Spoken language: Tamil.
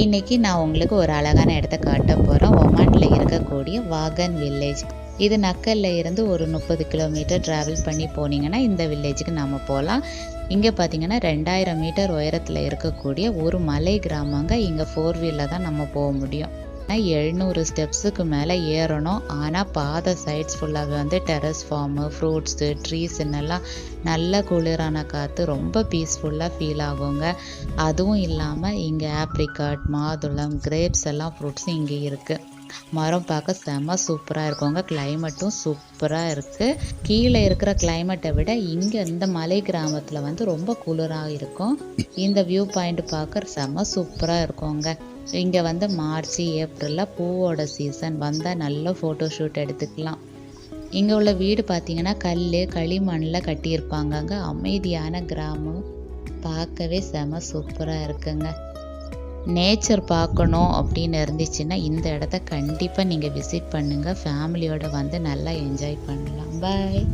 இன்றைக்கி நான் உங்களுக்கு ஒரு அழகான இடத்த காட்ட போகிறேன் ஒமானில் இருக்கக்கூடிய வாகன் வில்லேஜ் இது நக்கல்ல இருந்து ஒரு முப்பது கிலோமீட்டர் டிராவல் பண்ணி போனீங்கன்னா இந்த வில்லேஜுக்கு நம்ம போகலாம் இங்கே பார்த்தீங்கன்னா ரெண்டாயிரம் மீட்டர் உயரத்தில் இருக்கக்கூடிய ஒரு மலை கிராமங்க. இங்கே ஃபோர் வீலில் தான் நம்ம போக முடியும். எழுநூறு ஸ்டெப்ஸுக்கு மேலே ஏறணும். ஆனால் பாதை சைட்ஸ் ஃபுல்லாகவே வந்து டெரஸ் ஃபார்மு ஃப்ரூட்ஸு ட்ரீஸ்ன்னெல்லாம் நல்ல குளிரான காற்று ரொம்ப பீஸ்ஃபுல்லாக ஃபீல் ஆகுங்க. அதுவும் இல்லாமல் இங்கே ஆப்ரிகாட் மாதுளம் கிரேப்ஸ் எல்லாம் ஃப்ரூட்ஸும் இங்கே இருக்குது மரம் பார்க்க செம சூப்பராக இருக்குங்க கிளைமேட்டும் சூப்பராக இருக்குது கீழே இருக்கிற கிளைமேட்டை விட இங்கே இந்த மலை கிராமத்தில் வந்து ரொம்ப குளிராக இருக்கும். இந்த வியூ பாயிண்ட் பார்க்க செம சூப்பராக இருக்குங்க இங்கே வந்து மார்ச் ஏப்ரலில் பூவோட சீசன் வந்தால் நல்ல ஃபோட்டோ ஷூட் எடுத்துக்கலாம். இங்கே உள்ள வீடு பார்த்தீங்கன்னா கல் களிமண்ணில் கட்டியிருப்பாங்க அமைதியான கிராமம். பார்க்கவே செம சூப்பராக இருக்குங்க. நேச்சர் பார்க்கணும் அப்படின்னு இருந்துச்சுன்னா இந்த இடத்த கண்டிப்பாக நீங்கள் விசிட் பண்ணுங்கள் ஃபேமிலியோட வந்து நல்லா என்ஜாய் பண்ணலாம். பாய்